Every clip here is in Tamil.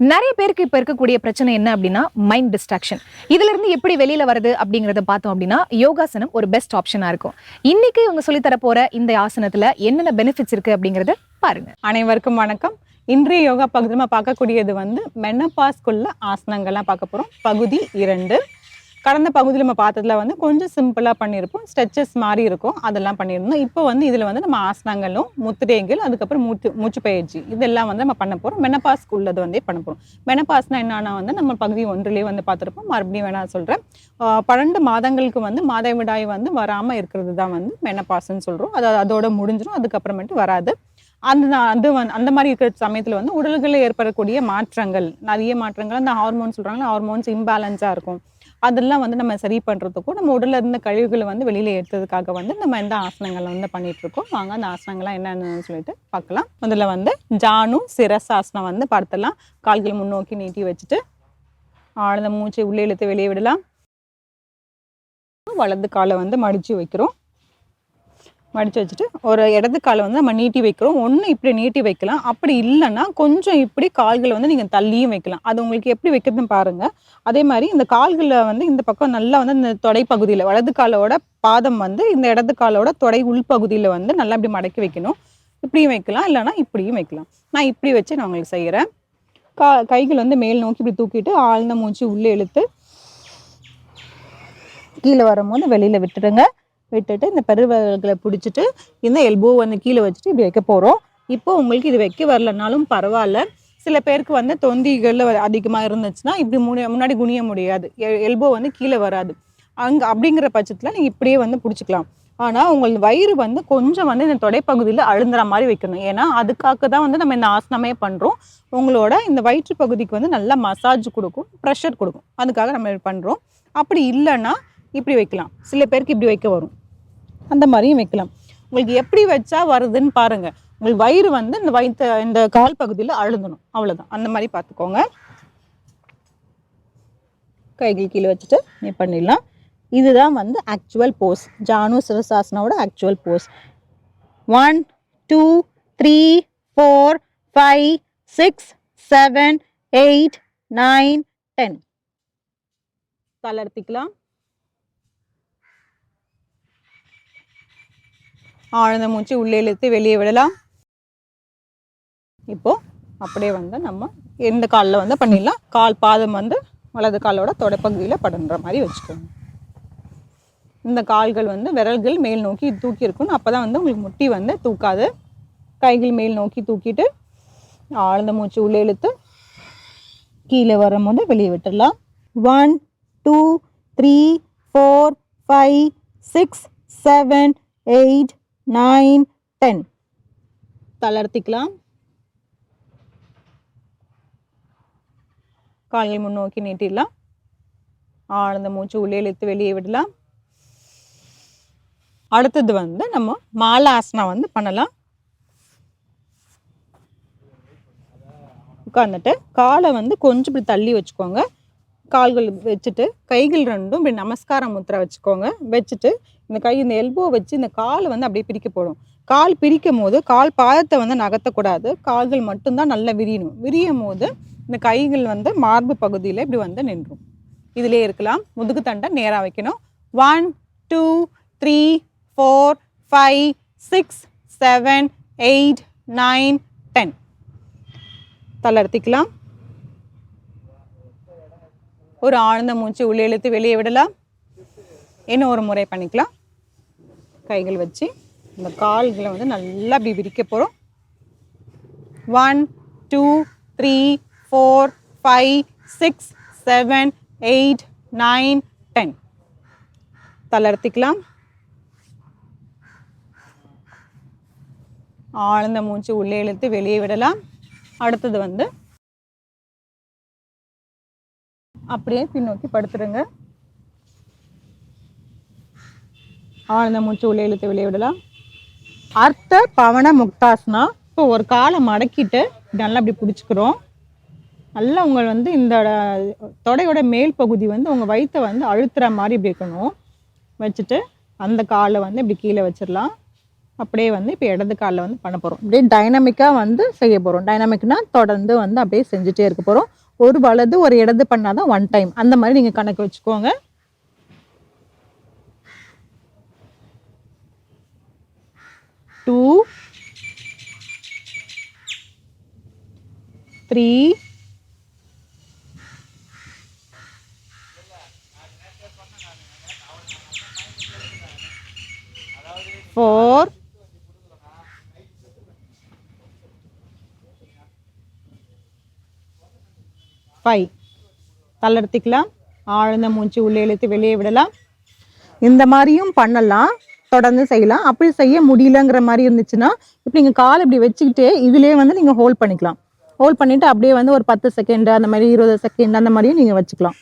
நிறைய பேருக்கு இப்போ இருக்கக்கூடிய பிரச்சனை என்ன அப்படின்னா மைண்ட் டிஸ்ட்ராக்ஷன் இதுல இருந்து எப்படி வெளியில வருது அப்படிங்கிறத பார்த்தோம் அப்படின்னா யோகாசனம் ஒரு பெஸ்ட் ஆப்ஷனாக இருக்கும். இன்னைக்கு இவங்க சொல்லித்தரப்போகிற இந்த ஆசனத்துல என்னென்ன பெனிஃபிட்ஸ் இருக்கு அப்படிங்கறத பாருங்க. அனைவருக்கும் வணக்கம். இன்றைய யோகா பகுதியில் பார்க்கக்கூடியது வந்து மெனபாஸ்குள்ள ஆசனங்கள்லாம் பார்க்க போகிறோம் பகுதி இரண்டு. கடந்த பகுதியில் நம்ம பார்த்ததுல வந்து கொஞ்சம் சிம்பிளாக பண்ணியிருப்போம். ஸ்ட்ரெச்சஸ் மாதிரி இருக்கும். அதெல்லாம் பண்ணியிருந்தோம். இப்போ வந்து இதில் வந்து நம்ம ஆசனங்களும் முத்திரைகள் அதுக்கப்புறம் மூச்சு மூச்சு பயிற்சி இதெல்லாம் வந்து நம்ம பண்ண போகிறோம் மெனபாஸ்க்கு உள்ளது வந்து பண்ண போகிறோம் மெனபாஸ்னா என்னன்னா வந்து நம்ம பகுதி ஒன்றிலே வந்து பார்த்துருப்போம். மறுபடியும் வேணா சொல்கிறேன் பன்னெண்டு மாதங்களுக்கு வந்து மாதவிடாய் வந்து வராமல் இருக்கிறது தான் வந்து மெனபாஸ்ன்னு சொல்கிறோம் அதாவது அதோட முடிஞ்சிடும் அதுக்கப்புறமேட்டு வராது. அந்த அது வந்து அந்த மாதிரி இருக்கிற சமயத்தில் வந்து உடல்களில் ஏற்படக்கூடிய மாற்றங்கள் நிறைய மாற்றங்கள். அந்த ஹார்மோன் சொல்கிறாங்களா ஹார்மோன்ஸ் இம்பேலன்ஸாக இருக்கும். அதெல்லாம் வந்து நம்ம சரி பண்ணுறதுக்கும் நம்ம உடலில் இருந்த கழிவுகளை வந்து வெளியில் எடுத்ததுக்காக வந்து நம்ம இந்த ஆசனங்களை வந்து பண்ணிகிட்ருக்கோம் வாங்க அந்த ஆசனங்கள்லாம் என்னென்னு சொல்லிட்டு பார்க்கலாம். முதல்ல வந்து ஜானு சிரசாசனம் வந்து படுத்தலாம் கால்களை முன்னோக்கி நீட்டி வச்சுட்டு ஆழ்ந்த மூச்சை உள்ளே இழுத்து வெளியே விடலாம். வலது காலை வந்து மடித்து வைக்கிறோம். மடித்து வச்சுட்டு ஒரு இடது காலை வந்து நம்ம நீட்டி வைக்கிறோம். ஒன்று இப்படி நீட்டி வைக்கலாம். அப்படி இல்லைன்னா கொஞ்சம் இப்படி கால்களை வந்து நீங்கள் தள்ளியும் வைக்கலாம். அது உங்களுக்கு எப்படி வைக்கிறதுன்னு பாருங்கள் அதே மாதிரி இந்த கால்களை வந்து இந்த பக்கம் நல்லா வந்து இந்த தொடை பகுதியில் வலது காலோட பாதம் வந்து இந்த இடது காலோட தொடை உள்பகுதியில் வந்து நல்லா இப்படி மடக்கி வைக்கணும். இப்படியும் வைக்கலாம். இல்லைன்னா இப்படியும் வைக்கலாம். நான் இப்படி வச்சு நான் உங்களுக்கு செய்கிறேன் கா கைகள் வந்து மேல் நோக்கி இப்படி தூக்கிட்டு ஆழ்ந்த மூச்சு உள்ளே இழுத்து கீழே வரும்போது வெளியில் விட்டுடுங்க. விட்டுட்டு இந்த பெருவர்களை பிடிச்சிட்டு இந்த எல்போ வந்து கீழே வச்சுட்டு இப்படி வைக்க போகிறோம் இப்போ உங்களுக்கு இது வைக்க வரலனாலும் பரவாயில்ல. சில பேருக்கு வந்து தொந்திகளில் அதிகமாக இருந்துச்சுன்னா இப்படி முடி முன்னாடி குனிய முடியாது. எல்போ வந்து கீழே வராது. அங்கே அப்படிங்கிற பட்சத்தில் நீங்கள் இப்படியே வந்து பிடிச்சிக்கலாம். ஆனால் உங்கள் வயிறு வந்து கொஞ்சம் வந்து இந்த தொடைப்பகுதியில் அழுந்துற மாதிரி வைக்கணும். ஏன்னா அதுக்காக தான் வந்து நம்ம இந்த ஆசனமே பண்ணுறோம் உங்களோட இந்த வயிற்று பகுதிக்கு வந்து நல்லா மசாஜ் கொடுக்கும் ப்ரெஷர் கொடுக்கும். அதுக்காக நம்ம பண்ணுறோம் அப்படி இல்லைன்னா இப்படி வைக்கலாம். சில பேருக்கு இப்படி வைக்க வரும். அந்த மாதிரியும் வைக்கலாம். உங்களுக்கு எப்படி வச்சா வருதுன்னு பாருங்கள் உங்களுக்கு வயிறு வந்து இந்த வயிற்று இந்த கால் பகுதியில் அழுந்தணும் அவ்வளோதான் அந்த மாதிரி பார்த்துக்கோங்க. கைகள் கீழே வச்சுட்டு நீ பண்ணிடலாம். இதுதான் வந்து actual pose Janu சிவசாசனோட actual pose one two three four five six seven eight nine ten தளர்த்திக்கலாம் ஆழ்ந்த மூச்சு உள்ளே இழுத்து வெளியே விடலாம். இப்போ அப்படியே வந்து நம்ம எந்த காலில் வந்து பண்ணிடலாம். கால் பாதம் வந்து வலது காலோட தொடைப்பகுதியில் படுன்ற மாதிரி வச்சுக்கோங்க. இந்த கால்கள் வந்து விரல்கள் மேல் நோக்கி தூக்கி இருக்கணும் அப்போ தான் வந்து உங்களுக்கு முட்டி வந்து தூக்காது. கைகள் மேல் நோக்கி தூக்கிட்டு ஆழ்ந்த மூச்சு உள்ளே இழுத்து கீழே வரும்போது வெளியே விட்டுடலாம். One two three four five six seven eight nine ten. தளர்த்திக்கலாம். கால்கள் முன்னோக்கி நீட்டிடலாம். ஆழ்ந்த மூச்சு உள்ளே இழுத்து வெளியே விடலாம். அடுத்தது வந்து நம்ம மாலாசனம் வந்து பண்ணலாம். உட்காந்துட்டு காலை வந்து கொஞ்சம் இப்படி தள்ளி வச்சுக்கோங்க. கால்கள் வச்சுட்டு கைகள் ரெண்டும் இப்படி நமஸ்கார முத்திரை வச்சுக்கோங்க. வச்சுட்டு இந்த கை இந்த எல்போ வச்சு இந்த காலை வந்து அப்படியே பிரிக்க போடும். கால் பிரிக்கும் போது கால் பாதத்தை வந்து நகர்த்தக்கூடாது. கால்கள் மட்டும்தான் நல்லா விரியணும். விரியும் போது இந்த கைகள் வந்து மார்பு பகுதியில் இப்படி வந்து நின்றும். இதிலே இருக்கலாம். முதுகு தண்டை நேராக வைக்கணும். One two three four five six seven eight nine ten தளர்த்திக்கலாம் ஒரு ஆழ்ந்த மூச்சு உள்ளே இழுத்து வெளியே விடலாம். இன்னும் ஒரு முறை பண்ணிக்கலாம். கைகள் வச்சு இந்த கால்களை வந்து நல்லா அப்படி விரிக்க போகிறோம் one two three four five six seven eight nine ten தளர்த்திக்கலாம் ஆழ்ந்த மூச்சு உள்ளே இழுத்து வெளியே விடலாம். அடுத்தது வந்து அப்படியே பின்னோக்கி படுத்துருங்க. ஆழ்ந்த மூச்சு உள்ளே இழுத்து வெளியே விடலாம் அர்த்த பவன முக்தாஸ்னா இப்போ ஒரு காலை மடக்கிட்டு நல்லா அப்படி பிடிச்சிக்கிறோம். நல்லா உங்கள் வந்து இந்த தொடையோட மேல் பகுதி வந்து உங்கள் வயிற்றை வந்து அழுத்துற மாதிரி இப்படி இருக்கணும். வச்சுட்டு அந்த காலை வந்து இப்படி கீழே வச்சிடலாம். அப்படியே வந்து இப்போ இடது காலில் வந்து பண்ண போகிறோம் அப்படியே டைனமிக்காக வந்து செய்ய போகிறோம் டைனமிக்னால் தொடர்ந்து வந்து அப்படியே செஞ்சுட்டே இருக்க போகிறோம் ஒரு வலது ஒரு இடது பண்ணாதான் ஒன் டைம் அந்த மாதிரி நீங்கள் கணக்கு வச்சுக்கோங்க. டூ த்ரீ ஃபோர் ஃபைவ் தள்ளெடுத்துக்கலாம். ஆழ்ந்த மூச்சு உள்ளே இழுத்து வெளியே விடலாம். இந்த மாதிரியும் பண்ணலாம். தொடர்ந்து செய்யலாம். அப்படி செய்ய முடியலங்கிற மாதிரி இருந்துச்சுன்னா இப்போ நீங்கள் கால் இப்படி வச்சுக்கிட்டே இதுலேயே வந்து நீங்கள் ஹோல்ட் பண்ணிக்கலாம். ஹோல்ட் பண்ணிவிட்டு அப்படியே வந்து ஒரு பத்து செகண்ட் அந்த மாதிரி இருபது செகண்ட் அந்த மாதிரியும் நீங்கள் வச்சுக்கலாம்.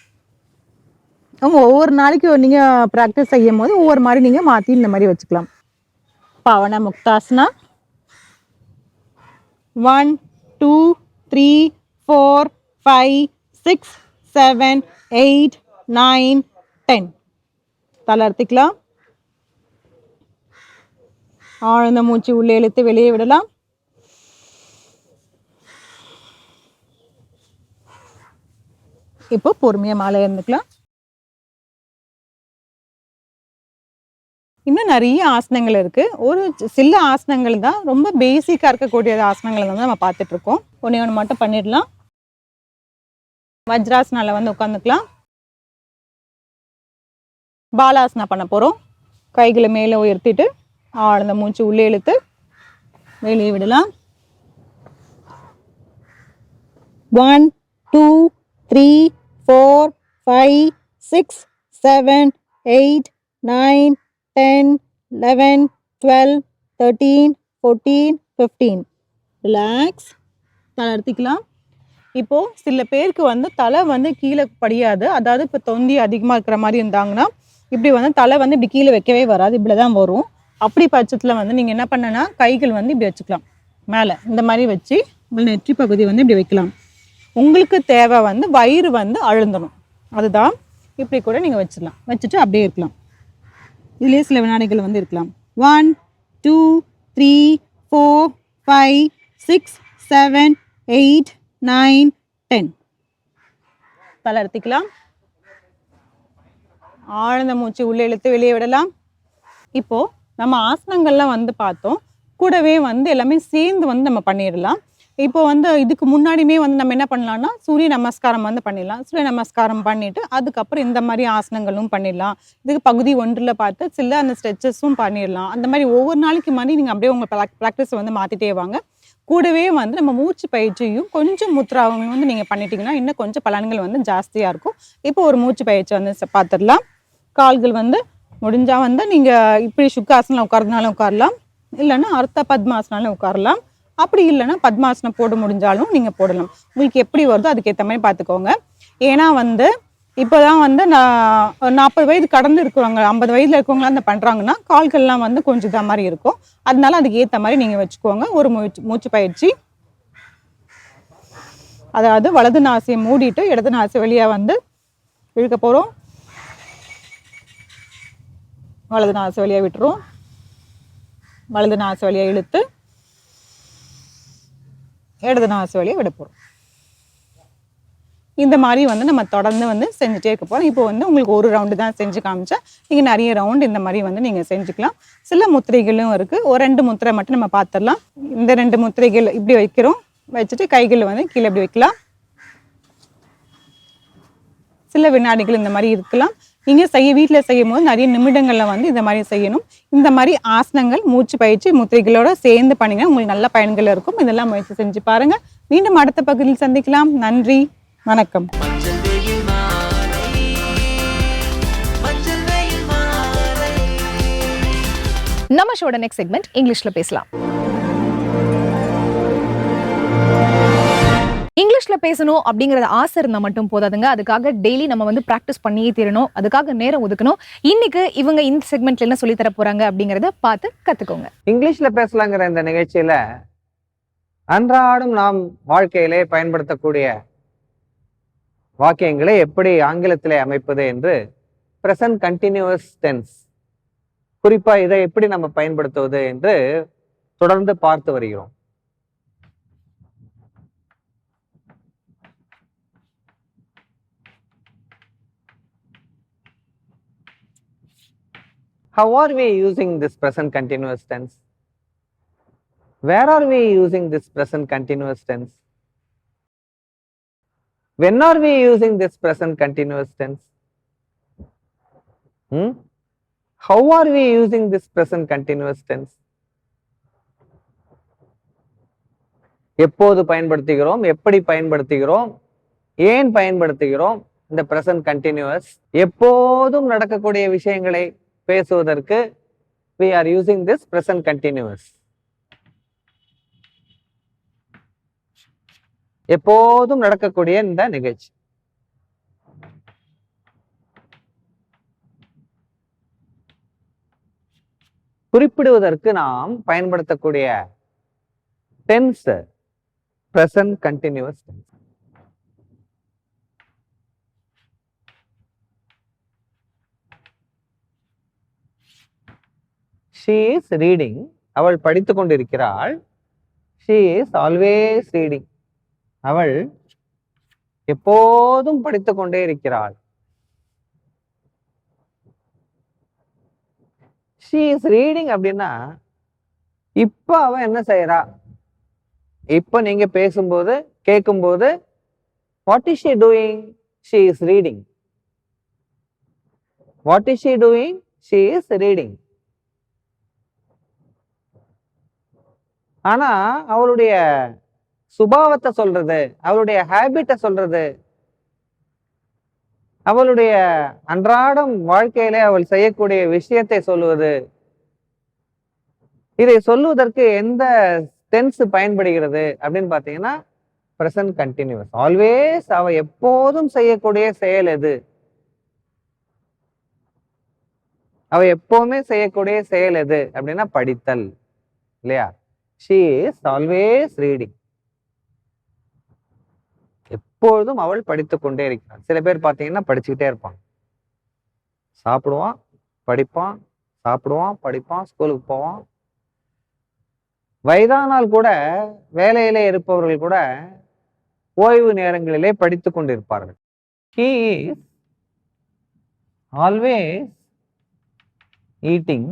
அவங்க ஒவ்வொரு நாளைக்கு நீங்கள் ப்ராக்டிஸ் செய்யும் போது ஒவ்வொரு மாதிரி நீங்கள் மாற்றி இந்த மாதிரி வச்சுக்கலாம். Pavana Muktasana one two three four five six seven eight nine ten தளர்த்திக்கலாம் ஆழ்ந்த மூச்சு உள்ளே இழுத்து வெளியே விடலாம். இப்போ பொறுமையாக மாலை இருந்துக்கலாம். இன்னும் நிறைய ஆசனங்கள் இருக்குது ஒரு சில ஆசனங்கள் தான் ரொம்ப பேசிக்காக இருக்கக்கூடிய ஆசனங்கள் தான் நம்ம பார்த்துட்ருக்கோம். இருக்கோம் ஒன்று மட்டும் பண்ணிடலாம். வஜ்ராசனால வந்து உட்காந்துக்கலாம் பாலாசனா பண்ண போகிறோம் கைகளை மேலே உயர்த்திட்டு ஆழ்ந்த மூச்சு உள்ளே இழுத்து வெளியே விடலாம். One two three four five six seven eight nine ten eleven twelve thirteen fourteen fifteen relax தளர்த்திக்கலாம் இப்போது சில பேருக்கு வந்து தலை வந்து கீழே படியாது. அதாவது இப்போ தொந்தி அதிகமாக இருக்கிற மாதிரி இருந்தாங்கன்னா இப்படி வந்து தலை வந்து இப்படி கீழே வைக்கவே வராது. இப்படி தான் வரும். அப்படி பட்சத்தில் வந்து நீங்கள் என்ன பண்ணனா கைகள் வந்து இப்படி வச்சுக்கலாம். மேலே. இந்த மாதிரி வச்சு உங்கள் நெற்றி பகுதி வந்து இப்படி வைக்கலாம். உங்களுக்கு தேவை வந்து வயிறு வந்து அழுந்தணும். அதுதான் இப்படி கூட நீங்கள் வச்சிடலாம். வச்சுட்டு அப்படியே இருக்கலாம். இதுலேயே சில வினாடிகள் வந்து இருக்கலாம். One two three four five six seven eight nine ten தளர்த்திக்கலாம் ஆழ்ந்த மூச்சு உள்ளே இழுத்து வெளியே விடலாம். இப்போது நம்ம ஆசனங்கள்லாம் வந்து பார்த்தோம். கூடவே வந்து எல்லாமே சேர்ந்து வந்து நம்ம பண்ணிடலாம். இப்போ வந்து இதுக்கு முன்னாடியுமே வந்து நம்ம என்ன பண்ணலாம்னா சூரிய நமஸ்காரம் வந்து பண்ணிடலாம். சூரிய நமஸ்காரம் பண்ணிவிட்டு அதுக்கப்புறம் இந்த மாதிரி ஆசனங்களும் பண்ணிடலாம். இதுக்கு பகுதி ஒன்றில் பார்த்து சில அந்த ஸ்ட்ரெச்சஸும் பண்ணிடலாம். அந்த மாதிரி ஒவ்வொரு நாளைக்கு மாதிரி நீங்கள் அப்படியே உங்கள் ப்ராக்டிஸ் வந்து மாற்றிட்டே வாங்க. கூடவே வந்து நம்ம மூச்சு பயிற்சியும் கொஞ்சம் முத்ராவும் வந்து நீங்கள் பண்ணிட்டீங்கன்னா இன்னும் கொஞ்சம் பலன்கள் வந்து ஜாஸ்தியாக இருக்கும். இப்போ ஒரு மூச்சு பயிற்சி வந்து பார்த்துடலாம். கால்கள் வந்து முடிஞ்சால் வந்து நீங்கள் இப்படி சுக்காசனில் உட்காரதுனாலும் உட்காரலாம். இல்லைன்னா அர்த்த பத்மாசனாலும் உட்காரலாம். அப்படி இல்லைன்னா பத்மாசனம் போட முடிஞ்சாலும் நீங்கள் போடலாம். உங்களுக்கு எப்படி வருதோ அதுக்கேற்ற மாதிரி பார்த்துக்கோங்க ஏன்னா வந்து இப்போ தான் வந்து நான் நாற்பது வயது கடந்து இருக்கிறவங்க ஐம்பது வயதில் இருக்கிறவங்களாம் அந்த பண்ணுறாங்கன்னா கால்கள்லாம் வந்து கொஞ்சம் இதாக மாதிரி இருக்கும். அதனால அதுக்கு ஏற்ற மாதிரி நீங்கள் வச்சுக்கோங்க. ஒரு மூச்சு மூச்சு பயிற்சி. அதாவது வலது நாசியை மூடிட்டு இடது நாசி வழியாக வந்து இழுக்க போகிறோம் வலது நாசு வழியாக விட்டுரும். வலது நாசு வழியாக இழுத்து இடது நாசு வழியாக விட போகிறோம் இந்த மாதிரி வந்து நம்ம தொடர்ந்து வந்து செஞ்சுட்டே இருக்க போகிறோம் இப்போ வந்து உங்களுக்கு ஒரு ரவுண்டு தான் செஞ்சு காமிச்சா நீங்கள் நிறைய ரவுண்டு இந்த மாதிரி வந்து நீங்கள் செஞ்சுக்கலாம். சில முத்திரைகளும் இருக்குது ஒரு ரெண்டு முத்திரை மட்டும் நம்ம பார்த்துடலாம் இந்த ரெண்டு முத்திரைகள் இப்படி வைக்கிறோம். வச்சுட்டு கைகளில் வந்து கீழே இப்படி வைக்கலாம். சில வினாடிகள் இந்த மாதிரி இருக்கலாம். நீங்கள் செய்ய வீட்டில் செய்யும் போது நிறைய நிமிடங்களில் வந்து இந்த மாதிரி செய்யணும். இந்த மாதிரி ஆசனங்கள் மூச்சு பயிற்சி முத்திரைகளோட சேர்ந்து பண்ணிங்கன்னா உங்களுக்கு நல்ல பயன்கள் இருக்கும். இதெல்லாம் முயற்சி செஞ்சு பாருங்கள் மீண்டும் அடுத்த பகுதியில் சந்திக்கலாம். நன்றி. வணக்கம். நம்ம ஷோட நெக்ஸ்ட் செக்மெண்ட் இங்கிலீஷில் பேசலாம். இங்கிலீஷ்ல பேசணும் அப்படிங்கறது ஆசை இருந்தா மட்டும் போதாதுங்க. அதுக்காக டெய்லி நம்ம வந்து பிராக்டிஸ் பண்ணியே தீரணும். அதுக்காக நேரம் ஒதுக்கணும். இன்னைக்கு இவங்க இந்த செக்மெண்ட்ல என்ன சொல்லி தர போறாங்க அப்படிங்கறத பார்த்து கத்துக்கோங்க. இங்கிலீஷ்ல பேசலாங்கிற இந்த நிகழ்ச்சியில அன்றாடம் நாம் வாழ்க்கையிலே பயன்படுத்தக்கூடிய வாக்கியங்களை எப்படி ஆங்கிலத்திலே அமைப்பது என்று பிரசன்ட் கண்டினியூவஸ் டென்ஸ் குறிப்பா இதை எப்படி நம்ம பயன்படுத்துவது என்று தொடர்ந்து பார்த்து வருகிறோம். How are we using this present continuous tense? Where are we using this present continuous tense? When are we using this present continuous tense? Hmm? How are we using this present continuous tense? எப்போது பயன்படுத்துகிறோம் எப்படி பயன்படுத்துகிறோம் ஏன் பயன்படுத்துகிறோம் இந்த present continuous எப்போதும் நடக்கக்கூடிய விஷயங்களை பேசுவதற்கு we are using this present continuous எப்போதும் நடக்கக்கூடிய இந்த நிகழ்ச்சி குறிப்பிடுவதற்கு நாம் பயன்படுத்தக்கூடிய tense present continuous tense she is reading அவள் படித்து கொண்டிருக்கிறாள் ஷீ இஸ் ஆல்வேஸ் ரீடிங் அவள் எப்போதும் படித்து கொண்டே இருக்கிறாள் ஷீ இஸ் ரீடிங் அப்படின்னா இப்போ அவள் என்ன செய்கிறா இப்போ நீங்கள் பேசும்போது கேட்கும்போது what is she doing she is reading what is she doing she is reading ஆனா அவளுடைய சுபாவத்தை சொல்றது அவளுடைய ஹேபிட்டை சொல்றது அவளுடைய அன்றாடம் வாழ்க்கையில அவள் செய்யக்கூடிய விஷயத்தை சொல்லுவது இதை சொல்லுவதற்கு எந்த டென்ஸ் பயன்படுகிறது அப்படின்னு பார்த்தீங்கன்னா ப்ரெசன்ட் கண்டினியூஸ் ஆல்வேஸ் அவ எப்போதும் செய்யக்கூடிய செயல் எது? அவ எப்பவுமே செய்யக்கூடிய செயல் எது? அப்படின்னா படித்தல். இல்லையா? ஷீ இஸ் ஆல்வேஸ் ரீடிங் எப்பொழுதும் அவள் படித்துக் கொண்டே இருக்கிறாள். சில பேர் பார்த்தீங்கன்னா படிச்சுக்கிட்டே இருப்பாங்க. சாப்பிடுவான் படிப்பான் சாப்பிடுவான் படிப்பான் ஸ்கூலுக்கு போவான். வயதானால் கூட வேலையிலே இருப்பவர்கள் கூட ஓய்வு நேரங்களிலே படித்துக் கொண்டிருப்பார்கள். He is always eating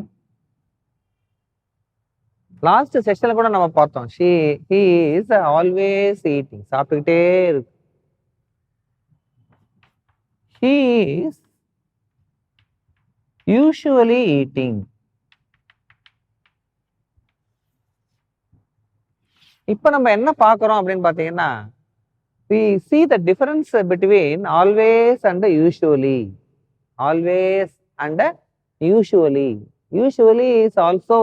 last செஷன்ல கூட நம்ம பார்த்தோம். She he is always eating சாப்பிட்டுக்கிட்டே இருக்கு. ஹி இஸ் யூஷுவலி ஈட்டிங் இப்போ நம்ம என்ன பார்க்குறோம் அப்படின்னு பார்த்தீங்கன்னா we see the difference between always and usually always and usually usually is also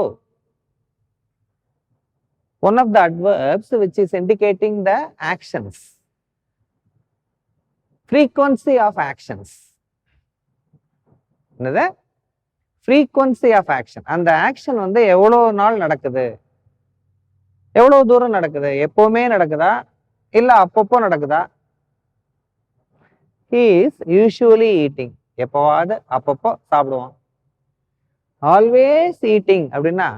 one of the adverbs which is indicating the actions, frequency of actions. என்னது ஃப்ரீக்வன்சி ஆஃப் ஆக்ஷன் அந்த ஆக்ஷன் வந்து எவ்வளோ நாள் நடக்குது எவ்வளோ தூரம் நடக்குது எப்போவுமே நடக்குதா இல்லை அப்பப்போ நடக்குதா ஹீஸ் யூஷுவலி ஈட்டிங் எப்போவாது அப்பப்போ சாப்பிடுவான் ஆல்வேஸ் ஈட்டிங் அப்படின்னா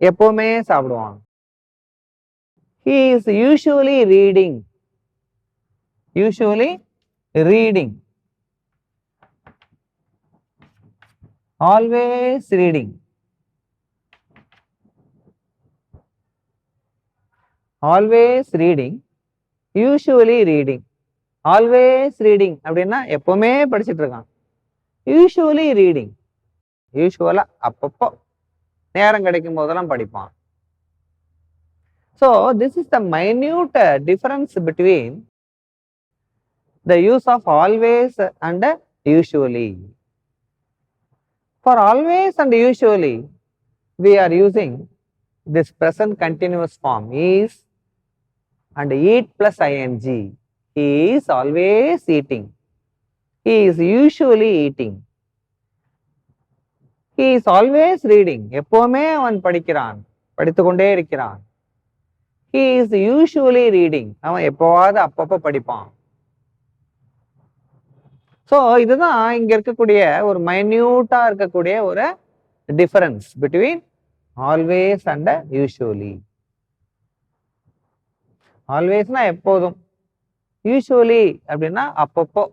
எப்போவுமே சாப்பிடுவான் he is usually reading usually reading always reading always reading usually reading always reading அப்படின்னா எப்பவுமே படிச்சுட்டு இருக்கான். யூஷுவலி ரீடிங் யூஷுவலாக அப்பப்போ நேரம் கிடைக்கும் போதெல்லாம் படிப்பான். So this is the minute difference between the use of always and usually for always and usually we are using this present continuous form is and eat plus ing. He is always eating. He is usually eating. He is always reading. எப்பவுமே அவன் படிக்கிறான் படித்துக்கொண்டே இருக்கிறான் ஹீ இஸ் யூஷுவலி ரீடிங் அவன் எப்போவாவது அப்பப்போ படிப்பான். ஸோ இதுதான் இங்க இருக்கக்கூடிய ஒரு மைன்யூட்டா இருக்கக்கூடிய ஒரு difference between always and usually ஆல்வேஸ்னா எப்போதும். யூஷுவலி அப்படின்னா அப்பப்போ.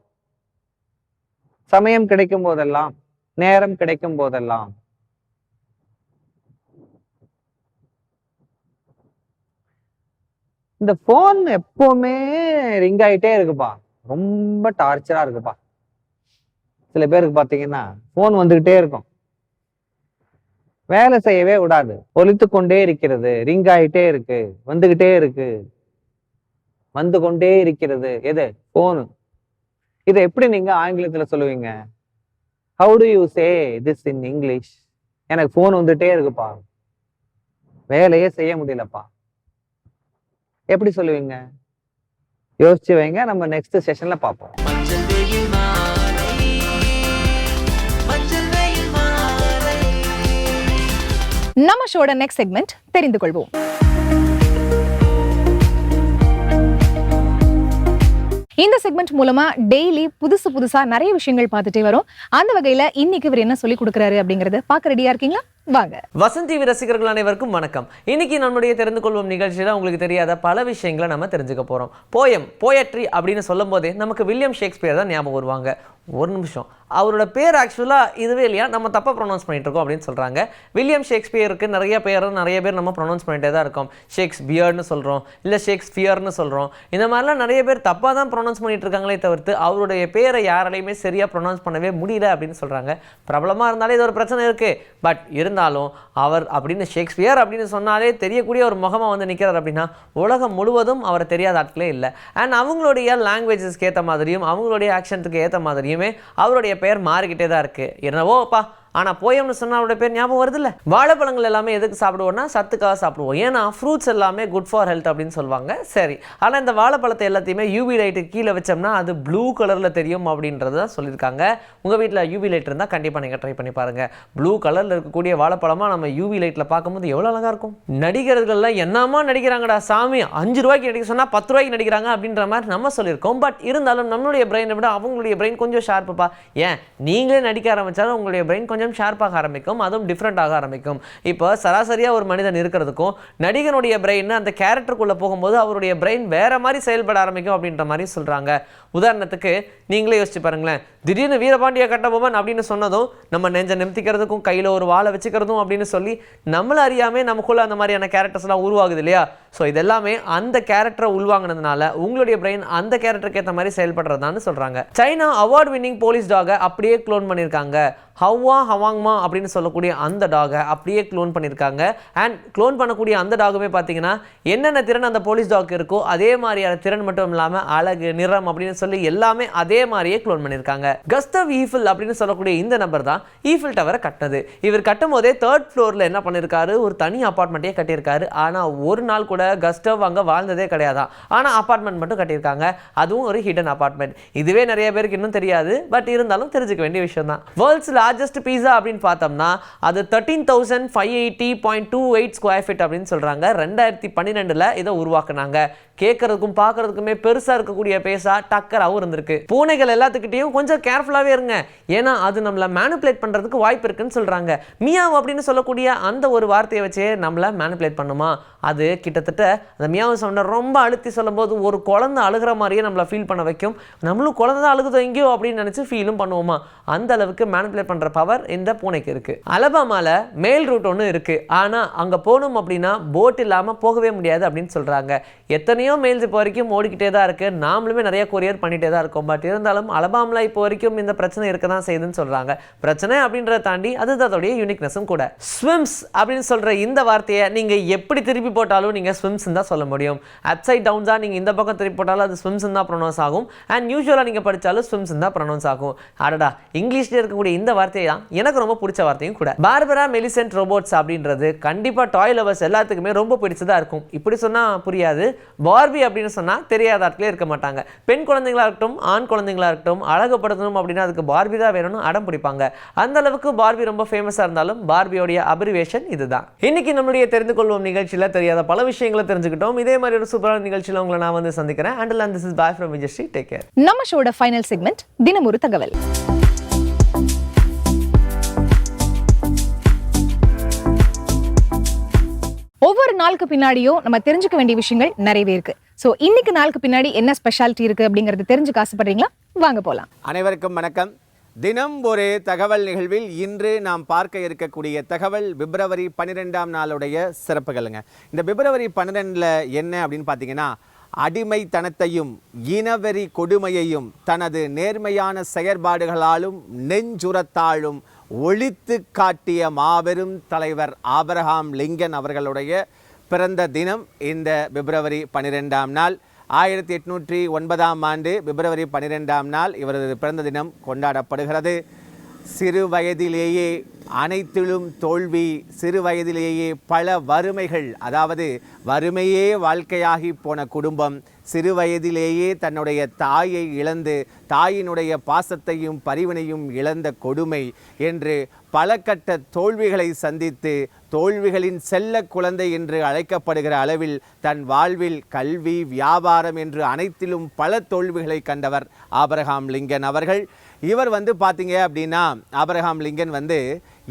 சமயம் கிடைக்கும் போதெல்லாம் நேரம் கிடைக்கும் போதெல்லாம். இந்த ஃபோன் எப்போவுமே ரிங் ஆயிட்டே இருக்குப்பா. ரொம்ப டார்ச்சரா இருக்குப்பா. சில பேருக்கு பார்த்தீங்கன்னா ஃபோன் வந்துகிட்டே இருக்கும். வேலை செய்யவே விடாது ஒலித்து கொண்டே இருக்கிறது. ரிங் ஆயிட்டே இருக்கு. வந்துகிட்டே இருக்கு. வந்து கொண்டே இருக்கிறது. எது? ஃபோனு இதை எப்படி நீங்க ஆங்கிலத்துல சொல்லுவீங்க? How do you say this in English எனக்கு ஃபோன் வந்துட்டே இருக்குப்பா. வேலையே செய்ய முடியலப்பா. எப்படி சொல்லுவீங்க? யோசிச்சு வைங்க நம்ம நெக்ஸ்ட் செஷன்ல பார்ப்போம். நம்ம ஷோட நெக்ஸ்ட் செக்மெண்ட் தெரிந்து கொள்வோம். இந்த செக்மெண்ட் மூலமா டெய்லி புதுசு புதுசா நிறைய விஷயங்கள் பார்த்துட்டே வரோம். அந்த வகையில இன்னைக்கு இவர் என்ன சொல்லி கொடுக்குறாரு அப்படிங்கறத பார்க்க ரெடியா இருக்கீங்களா? வாங்க. வசந்த் டிவி ரசிகர்கள் அனைவருக்கும் வணக்கம். இன்னைக்கு நம்முடைய தெரிந்து கொள்வோம் நிகழ்ச்சியில் உங்களுக்கு தெரியாத பல விஷயங்களை நம்ம தெரிஞ்சுக்க போறோம். போயம் போயட்ரி அப்படின்னு சொல்லும் போதே நமக்கு வில்லியம் ஷேக்ஸ்பியர் தான் ஞாபகம் வருவாங்க. ஒரு நிமிஷம். அவரோட பேர் ஆக்சுவலாக இதுவே இல்லையா? நம்ம தப்பாக ப்ரொனவுன்ஸ் பண்ணிட்டு இருக்கோம் அப்படின்னு சொல்கிறாங்க வில்லியம் ஷேக்ஸ்பியருக்கு நிறைய பேர் நிறைய பேர் நம்ம ப்ரொனவுன்ஸ் பண்ணிட்டே தான் இருக்கோம். ஷேக்ஸ்பியர்னு சொல்கிறோம் இல்லை ஷேக்ஸ்பியர்னு சொல்கிறோம் இந்த மாதிரிலாம் நிறைய பேர் தப்பாக தான் ப்ரொனவுன்ஸ் பண்ணிட்டு இருக்காங்களே தவிர்த்து அவருடைய பேரை யாராலையுமே சரியாக ப்ரொனவுன்ஸ் பண்ணவே முடியல அப்படின்னு சொல்கிறாங்க பிரபலமாக இருந்தாலே இது ஒரு பிரச்சனை இருக்குது பட் இருந்தாலும் அவர் அப்படின்னு ஷேக்ஸ்பியர் அப்படின்னு சொன்னாலே தெரியக்கூடிய ஒரு முகமாக வந்து நிற்கிறார் அப்படின்னா உலகம் முழுவதும் அவரை தெரியாத ஆட்களே இல்லை. அண்ட் அவங்களுடைய லாங்குவேஜஸ்க்கு ஏற்ற மாதிரியும் அவங்களுடைய ஆக்ஷனுக்கு ஏற்ற மாதிரியுமே அவருடைய பெயர் மாறிக்கிட்டே தான் இருக்குது என்னவோப்பா ஆனால் போயம்னு சொன்னால் அவரோட பேர் ஞாபகம் வருது இல்லை வாழைப்பழங்கள் எல்லாமே எதுக்கு சாப்பிடுவோம்னா சத்துக்காக சாப்பிடுவோம். ஏன்னா ஃப்ரூட்ஸ் எல்லாமே குட் ஃபார் ஹெல்த் அப்படின்னு சொல்லுவாங்க. சரி. ஆனால் இந்த வாழைப்பழத்தை எல்லாத்தையுமே யூவி லைட்டு கீழே வச்சோம்னா அது ப்ளூ கலரில் தெரியும் அப்படின்றது தான் சொல்லியிருக்காங்க. உங்கள் வீட்டில் யூவி லைட் இருந்தால் கண்டிப்பாக நீங்கள் ட்ரை பண்ணி பாருங்கள் ப்ளூ கலரில் இருக்கக்கூடிய வாழைப்பழமாக நம்ம யூவி லைட்டில் பார்க்கும்போது எவ்வளோ அழகாக இருக்கும்? நடிகர்கள்லாம் என்னமா நடிக்கிறாங்கடா சாமி? அஞ்சு ரூபாய்க்கு நடிக்க சொன்னால் பத்து ரூபாய்க்கு நடிக்கிறாங்க அப்படின்ற மாதிரி நம்ம சொல்லியிருக்கோம். பட் இருந்தாலும் நம்மளுடைய பிரெயினை விட அவங்களுடைய பிரெயின் கொஞ்சம் ஷார்ப்புப்பா ஏன்? நீங்களே நடிக்க ஆரம்பித்தாலும் உங்களுடைய பிரெயின் கொஞ்சம் ஷார்ப்பாக ஆரம்பிக்கும் அதுவும் டிஃப்ரெண்ட் ஆக ஆரம்பிக்கும். இப்போ சராசரியாக ஒரு மனிதன் இருக்கிறதுக்கும் நடிகனுடைய பிரெயின் அந்த கேரக்டருக்குள்ளே போகும்போது அவருடைய பிரெயின் வேற மாதிரி செயல்பட ஆரம்பிக்கும் அப்படின்ற மாதிரி சொல்கிறாங்க உதாரணத்துக்கு நீங்களே யோசிச்சு பாருங்களேன். திடீர்னு வீரபாண்டிய கட்டபொம்மன் அப்படின்னு சொன்னதும் நம்ம நெஞ்சை நிமித்திக்கிறதுக்கும் கையில் ஒரு வாழை வச்சுக்கிறதும் அப்படின்னு சொல்லி நம்மளை அறியாமே நமக்குள்ளே அந்த மாதிரியான கேரக்டர்ஸ்லாம் உருவாகுது இல்லையா? ஸோ இதெல்லாமே அந்த கேரக்டரை உள்வாங்கினதுனால உங்களுடைய பிரெயின் அந்த கேரக்டருக்கு ஏற்ற மாதிரி செயல்படுறதான்னு சொல்கிறாங்க சைனா அவார்ட் வின்னிங் போலீஸ் டாகை அப்படியே க்ளோன் பண்ணியிருக்காங்க ஹவ்வா ஹவாங்மா அப்படின்னு சொல்லக்கூடிய அந்த டாகை அப்படியே க்ளோன் பண்ணியிருக்காங்க அண்ட் க்ளோன் பண்ணக்கூடிய அந்த டாகுமே பார்த்தீங்கன்னா என்னென்ன திறன் அந்த போலீஸ் டாக் இருக்கோ அதே மாதிரியான திறன் மட்டும் இல்லாமல் அழகு நிறம் அப்படின்னு சொல்லி எல்லாமே அதே மாதிரியே க்ளோன் பண்ணியிருக்காங்க கஸ்தவ் ஈஃபில் அப்படின்னு சொல்லக்கூடிய இந்த நபர் தான் ஈஃபில் டவரை கட்டினது. இவர் கட்டும் போதே தேர்ட் ஃப்ளோரில் என்ன பண்ணியிருக்காரு ஒரு தனி அப்பார்ட்மெண்ட்டே கட்டியிருக்காரு. ஆனால் ஒரு நாள் கூட கஸ்டவ் அங்கே வாழ்ந்ததே கிடையாதான். ஆனால் அப்பார்ட்மெண்ட் மட்டும் கட்டியிருக்காங்க. அதுவும் ஒரு ஹிடன் அப்பார்ட்மெண்ட் இதுவே நிறைய பேருக்கு இன்னும் தெரியாது. பட் இருந்தாலும் தெரிஞ்சுக்க வேண்டிய விஷயம் தான் வேர்ல்ட்ஸ் லார்ஜஸ்ட் பீஸா அப்படின்னு பார்த்தோம்னா அது thirteen thousand five eighty point two eight square feet அப்படின்னு சொல்கிறாங்க ரெண்டாயிரத்தி பன்னிரெண்டில் இதை உருவாக்குனாங்க. கேட்கறதுக்கும் பார்க்கறதுக்குமே பெருசாக இருக்கக்கூடிய பேசா டக்கராகவும் இருந்திருக்கு. பூனைகள் எல்லாத்துக்கிட்டையும் கொஞ்சம் கேர்ஃபுல்லாகவே இருங்க. ஏன்னா அது நம்மளை மேனுப்புலேட் பண்ணுறதுக்கு வாய்ப்பு இருக்குன்னு சொல்கிறாங்க மியாவ் அப்படின்னு சொல்லக்கூடிய அந்த ஒரு வார்த்தையை வச்சே நம்மளை மேனுப்புலேட் பண்ணுமா? அது கிட்டத்தட்ட அந்த மியாவு சொன்ன ரொம்ப அழுத்தி சொல்லும்போது ஒரு குழந்தை அழுகிற மாதிரியே நம்மளை ஃபீல் பண்ண வைக்கும். நம்மளும் குழந்தை தான் அழுகுதோ எங்கேயோ அப்படின்னு நினச்சி ஃபீலும் பண்ணுவோமா? அந்த அளவுக்கு மேனிப்புலேட் பண்ணுற பவர் இந்த பூனைக்கு இருக்குது அலபாமால மேல் ரூட் ஒன்று இருக்குது ஆனால் அங்கே போகணும் அப்படின்னா போட் இல்லாமல் போகவே முடியாது அப்படின்னு சொல்கிறாங்க எத்தனையோ மெயில்ஸ் இப்போ வரைக்கும் ஓடிக்கிட்டே தான் இருக்குது நாமளுமே நிறைய கொரியர் பண்ணிகிட்டே தான் இருக்கோம். பட் இருந்தாலும் அலபாமில் இப்போ வரைக்கும் இந்த பிரச்சனை இருக்க தான் செய்யுதுன்னு சொல்கிறாங்க பிரச்சனை அப்படின்றத தாண்டி அது அதோடைய யூனிக்னஸும் கூட. ஸ்விம்ஸ் அப்படின்னு சொல்கிற இந்த வார்த்தையை நீங்கள் எப்படி திருப்பி போட்டாலும் நீங்கள் ஸ்விம்ஸ் தான் சொல்ல முடியும். அப்சைட் டவுன்ஸாக நீங்கள் இந்த பக்கம் திருப்பி போட்டாலும் அது ஸ்விம்ஸ் தான் ப்ரொனவுன்ஸ் ஆகும். அண்ட் யூஸ்வலாக நீங்கள் படித்தாலும் ஸ்விம்ஸ் தான் ப்ரொனவுன்ஸ் ஆகும். அடடா இங்கிலீஷ்ல இருக்கக்கூடிய இந்த வார்த்தை தான் எனக்கு ரொம்ப பிடிச்ச வார்த்தையும் கூட. பார்பரா மெலிசென்ட் ரோபோட்ஸ் அப்படின்றது கண்டிப்பாக டாய் லவர்ஸ் எல்லாத்துக்குமே ரொம்ப பிடிச்சதாக இருக்கும். இப்படி சொன்னால் புரியாது. பார்பி அப்படின்னு சொன்னால் தெரியாத ஆட்களே இருக்க மாட்டாங்க. பெண் குழந்தைங்களா இருக்கட்டும் ஆண் குழந்தைங்களா இருக்கட்டும் அழகுப்படுத்தணும் அப்படின்னா அதுக்கு பார்பி தான் வேணும்னு அடம் பிடிப்பாங்க. அந்த அளவுக்கு பார்பி ரொம்ப ஃபேமஸாக இருந்தாலும் பார்பியோடைய அபிரிவேஷன் இதுதான். இன்னைக்கு நம்மளுடைய தெரிந்து கொள்வோம் நிகழ்ச்சியில் தெரியாத பல விஷயங்கள் தெரிஞ்சுக்கிட்டோம். இதே மாதிரி ஒரு சூப்பரான நிகழ்ச்சியில் உங்களை நான் வந்து சந்திக்கிறேன். And this is bye from Vijayasree take care நம்ம ஷோட ஃபைனல் செக்மெண்ட் தினம் ஒரு தகவல். ஒவ்வொரு நாளுக்கு பின்னாடியும் நம்ம தெரிஞ்சுக்க வேண்டிய விஷயங்கள் நிறையவே இருக்கு. ஸோ இன்னைக்கு நாளுக்கு பின்னாடி என்ன ஸ்பெஷாலிட்டி இருக்கு அப்படிங்கறது தெரிஞ்சுக்க ஆசைப்படுறீங்களா? வாங்க போலாம். அனைவருக்கும் வணக்கம். தினம் ஒரு தகவல் நிகழ்வில் இன்று நாம் பார்க்க இருக்கக்கூடிய தகவல் பிப்ரவரி பன்னிரெண்டாம் நாளுடைய சிறப்புகளுங்க. இந்த பிப்ரவரி பன்னிரெண்டில் என்ன அப்படின்னு பார்த்தீங்கன்னா அடிமைத்தனத்தையும் இனவெறி கொடுமையையும் தனது நேர்மையான செயற்பாடுகளாலும் நெஞ்சுரத்தாலும் ஒழித்து காட்டிய மாபெரும் தலைவர் ஆபரஹாம் லிங்கன் அவர்களுடைய பிறந்த தினம் இந்த பிப்ரவரி பன்னிரெண்டாம் நாள். ஆயிரத்தி எட்நூற்றி ஒன்பதாம் ஆண்டு பிப்ரவரி பன்னிரெண்டாம் நாள் இவரது பிறந்த தினம் கொண்டாடப்படுகிறது. சிறு வயதிலேயே அனைத்திலும் தோல்வி சிறு வயதிலேயே பல வறுமைகள் அதாவது வறுமையே வாழ்க்கையாகி போன குடும்பம் சிறு வயதிலேயே தன்னுடைய தாயை இழந்து தாயினுடைய பாசத்தையும் பரிவினையும் இழந்த கொடுமை என்று பல கட்ட தோல்விகளை சந்தித்து தோல்விகளின் செல்ல குழந்தை என்று அழைக்கப்படுகிற அளவில் தன் வாழ்வில் கல்வி வியாபாரம் என்று அனைத்திலும் பல தோல்விகளை கண்டவர் ஆபரகாம் லிங்கன் அவர்கள். இவர் வந்து பார்த்தீங்க அப்படின்னா ஆபிரகாம் லிங்கன் வந்து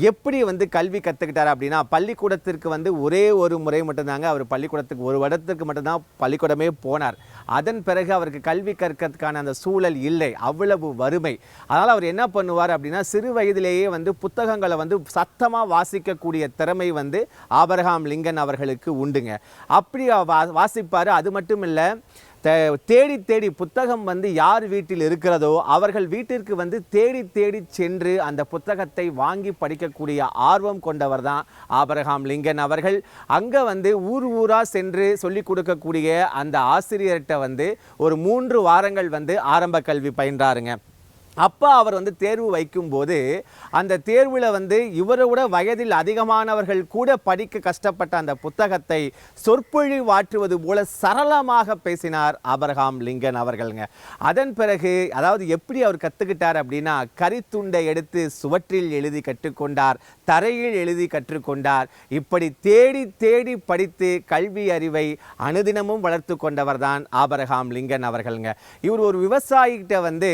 எப்படி வந்து கல்வி கற்றுக்கிட்டார் அப்படின்னா பள்ளிக்கூடத்திற்கு வந்து ஒரே ஒரு முறை மட்டும்தாங்க. அவர் பள்ளிக்கூடத்துக்கு ஒரு வருடத்துக்கு மட்டும்தான் பள்ளிக்கூடமே போனார். அதன் பிறகு அவருக்கு கல்வி கற்கிறதுக்கான அந்த சூழல் இல்லை. அவ்வளவு வறுமை. அதனால் அவர் என்ன பண்ணுவார் அப்படின்னா சிறு வயதிலேயே வந்து புத்தகங்களை வந்து சத்தமாக வாசிக்கக்கூடிய திறமை வந்து ஆபரகாம் லிங்கன் அவர்களுக்கு உண்டுங்க. அப்படி வா வாசிப்பார். அது மட்டும் இல்லை தேடி தேடி புத்தகம் வந்து யார் வீட்டில் இருக்கிறதோ அவர்கள் வீட்டிற்கு வந்து தேடி தேடி சென்று அந்த புத்தகத்தை வாங்கி படிக்கக்கூடிய ஆர்வம் கொண்டவர் தான் ஆபரகாம் லிங்கன் அவர்கள். அங்கே வந்து ஊர் ஊராக சென்று சொல்லிக் கொடுக்கக்கூடிய அந்த ஆசிரியர்கிட்ட வந்து ஒரு மூன்று வாரங்கள் வந்து ஆரம்ப கல்வி பயின்றாருங்க. அப்போ அவர் வந்து தேர்வு வைக்கும்போது அந்த தேர்வில் வந்து இவரோட வயதில் அதிகமானவர்கள் கூட படிக்க கஷ்டப்பட்ட அந்த புத்தகத்தை சொற்பொழிவாற்றுவது போல சரளமாக பேசினார் ஆபரகாம் லிங்கன் அவர்களுங்க. அதன் பிறகு அதாவது எப்படி அவர் கற்றுக்கிட்டார் அப்படின்னா கரித்துண்டை எடுத்து சுவற்றில் எழுதி கற்றுக்கொண்டார் தரையில் எழுதி கற்றுக்கொண்டார். இப்படி தேடி தேடி படித்து கல்வி அறிவை அனுதினமும் வளர்த்து கொண்டவர் தான் ஆபரகாம் லிங்கன் அவர்களுங்க. இவர் ஒரு விவசாயிகிட்ட வந்து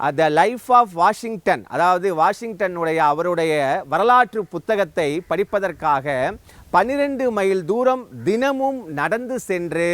த லைஃப் ஆஃப் வாஷிங்டன் அதாவது வாஷிங்டனுடைய அவருடைய வரலாற்று புத்தகத்தை படிப்பதற்காக பன்னிரண்டு மைல் தூரம் தினமும் நடந்து சென்று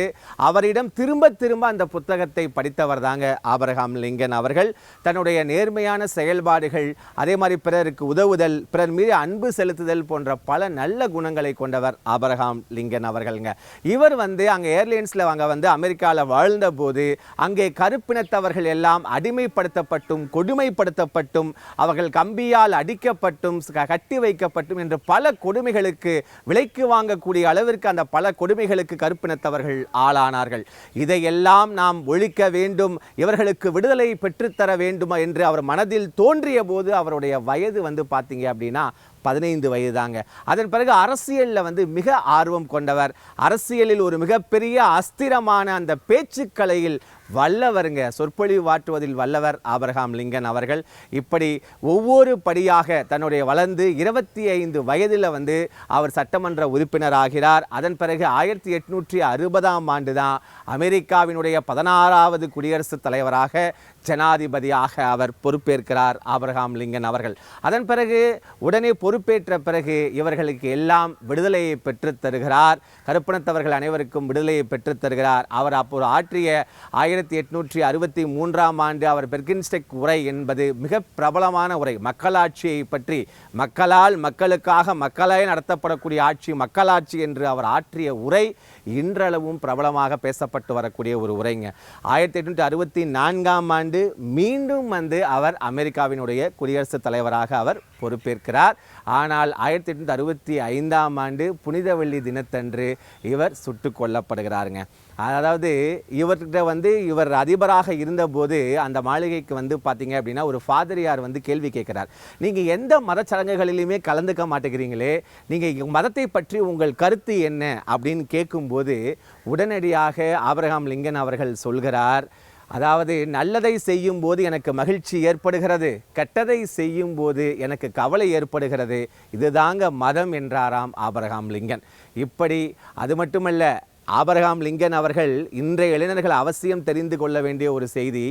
அவரிடம் திரும்ப திரும்ப அந்த புத்தகத்தை படித்தவர் தாங்க ஆபரகாம் லிங்கன் அவர்கள். தன்னுடைய நேர்மையான செயல்பாடுகள் அதே மாதிரி பிறருக்கு உதவுதல் பிறர் மீது அன்பு செலுத்துதல் போன்ற பல நல்ல குணங்களை கொண்டவர் ஆபரகாம் லிங்கன் அவர்கள்ங்க. இவர் வந்து அங்கே ஏர்லைன்ஸில் அங்கே வந்து அமெரிக்காவில் வாழ்ந்த போது அங்கே கருப்பினத்தவர்கள் எல்லாம் அடிமைப்படுத்தப்பட்டும் கொடுமைப்படுத்தப்பட்டும் அவர்கள் கம்பியால் அடிக்கப்பட்டும் கட்டி வைக்கப்பட்டும் என்று பல கொடுமைகளுக்கு விளை விலைக்கு வாங்கக்கூடிய அளவிற்கு அந்த பல கொடுமைகளுக்கு கருப்பினத்தவர்கள் ஆளானார்கள். இதையெல்லாம் நாம் ஒழிக்க வேண்டும் இவர்களுக்கு விடுதலை பெற்றுத்தர வேண்டுமா என்று அவர் மனதில் தோன்றிய போது அவருடைய வயது வந்து பார்த்தீங்க அப்படின்னா பதினைந்து வயது தாங்க அதன் பிறகு அரசியலில் வந்து மிக ஆர்வம் கொண்டவர். அரசியலில் ஒரு மிகப்பெரிய அஸ்திரமான அந்த பேச்சுக்கலையில் வல்லவருங்க. சொற்பொழிவு சொற்பொழிவாற்றுவதில் வல்லவர் ஆபரகாம் லிங்கன் அவர்கள் இப்படி ஒவ்வொரு படியாக தன்னுடைய வளர்ந்து இருபத்தி ஐந்து வயதில் வந்து அவர் சட்டமன்ற உறுப்பினர் ஆகிறார். அதன் பிறகு ஆயிரத்தி எட்நூற்றி அறுபதாம் ஆண்டு தான் அமெரிக்காவினுடைய பதினாறாவது குடியரசுத் தலைவராக ஜனாதிபதியாக அவர் பொறுப்பேற்கிறார் ஆபரகாம் லிங்கன் அவர்கள். அதன் பிறகு உடனே பொறுப்பேற்ற பிறகு இவர்களுக்கு எல்லாம் விடுதலையை பெற்றுத் தருகிறார். கருப்பணத்தவர்கள் அனைவருக்கும் விடுதலையை பெற்றுத் தருகிறார். அவர் அப்போது ஆற்றிய ஆயிரத்தி எட்நூற்றி அறுபத்தி மூன்றாம் ஆண்டு அவர் பெர்கின்ஸ்டெக் உரை என்பது மிக பிரபலமான உரை. மக்களாட்சியை பற்றி மக்களால் மக்களுக்காக மக்களால் நடத்தப்படக்கூடிய ஆட்சி மக்களாட்சி என்று அவர் ஆற்றிய உரை. இன்றளவும் பிரபலமாக பேசப்பட்டு வரக்கூடிய ஒரு உரைங்க. ஆயிரத்தி எட்நூற்றி அறுபத்தி நான்காம் ஆண்டு மீண்டும் வந்து அவர் அமெரிக்காவினுடைய குடியரசுத் தலைவராக அவர் பொறுப்பேற்கிறார். ஆனால் ஆயிரத்தி எட்நூற்றி அறுபத்தி ஐந்தாம் ஆண்டு புனித வெள்ளி தினத்தன்று இவர் சுட்டுக் கொல்லப்படுகிறாருங்க. அதாவது இவர்கிட்ட வந்து இவர் அதிபராக இருந்தபோது அந்த மாளிகைக்கு வந்து பார்த்தீங்க அப்படின்னா ஒரு ஃபாதரியார் வந்து கேள்வி கேட்குறார். நீங்கள் எந்த மதச்சடங்குகளிலுமே கலந்துக்க மாட்டேங்கிறீங்களே நீங்கள் மதத்தை பற்றி உங்கள் கருத்து என்ன அப்படின்னு கேட்கும்போது உடனடியாக ஆபிரகாம் லிங்கன் அவர்கள் சொல்கிறார் அதாவது நல்லதை செய்யும் போது எனக்கு மகிழ்ச்சி ஏற்படுகிறது கெட்டதை செய்யும் போது எனக்கு கவலை ஏற்படுகிறது இதுதாங்க மதம் என்றாராம் ஆபரகாம் லிங்கன். இப்படி அது மட்டுமல்ல ஆபரகாம் லிங்கன் அவர்கள் இன்றைய இளைஞர்கள் அவசியம் தெரிந்து கொள்ள வேண்டிய ஒரு செய்தி.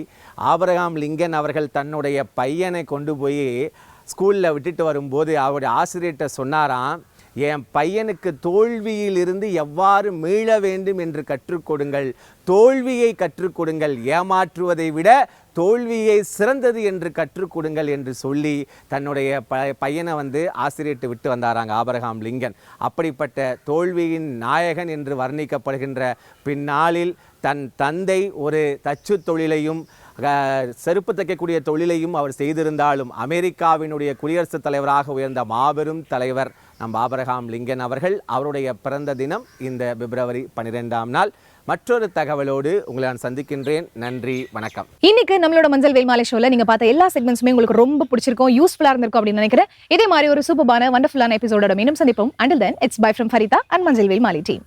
ஆபரகாம் லிங்கன் அவர்கள் தன்னுடைய பையனை கொண்டு போய் ஸ்கூலில் விட்டுட்டு வரும்போது அவருடைய ஆசிரியர்கிட்ட சொன்னாராம் என் பையனுக்கு தோல்வியிலிருந்து எவ்வாறு மீள வேண்டும் என்று கற்றுக் கொடுங்கள் தோல்வியை கற்றுக் கொடுங்கள் ஏமாற்றுவதை விட தோல்வியை சிறந்தது என்று கற்றுக் கொடுங்கள் என்று சொல்லி தன்னுடைய ப பையனை வந்து ஆசிரியர்கிட்ட விட்டு வந்தாராங்க ஆபரகாம் லிங்கன். அப்படிப்பட்ட தோல்வியின் நாயகன் என்று வர்ணிக்கப்படுகின்ற பின்னாளில் தன் தந்தை ஒரு தச்சு தொழிலையும் செருப்பு தைக்கக்கூடிய தொழிலையும் அவர் செய்திருந்தாலும் அமெரிக்காவினுடைய குடியரசுத் தலைவராக உயர்ந்த மாபெரும் தலைவர் நம் ஆபரகாம் லிங்கன் அவர்கள் அவருடைய பிறந்த தினம் இந்த பிப்ரவரி பன்னிரெண்டாம் நாள். மற்றொரு தகவலோடு உங்களை நான் சந்திக்கின்றேன். நன்றி வணக்கம். இன்னைக்கு நம்மளோட மஞ்சள் வேல்மாலை ஷோல நீங்க பார்த்த எல்லா செக்மெண்ட்ஸுமே உங்களுக்கு ரொம்ப பிடிச்சிருக்கும் யூஸ்ஃபுல்லா இருந்திருக்கும் அப்படின்னு நினைக்கிறேன். இதே மாதிரி ஒரு சூப்பரான வண்டர்ஃபுல்லான எபிசோடோட மீண்டும் சந்திப்போம். Until then it's bye from Farida and Manjal Velmalai team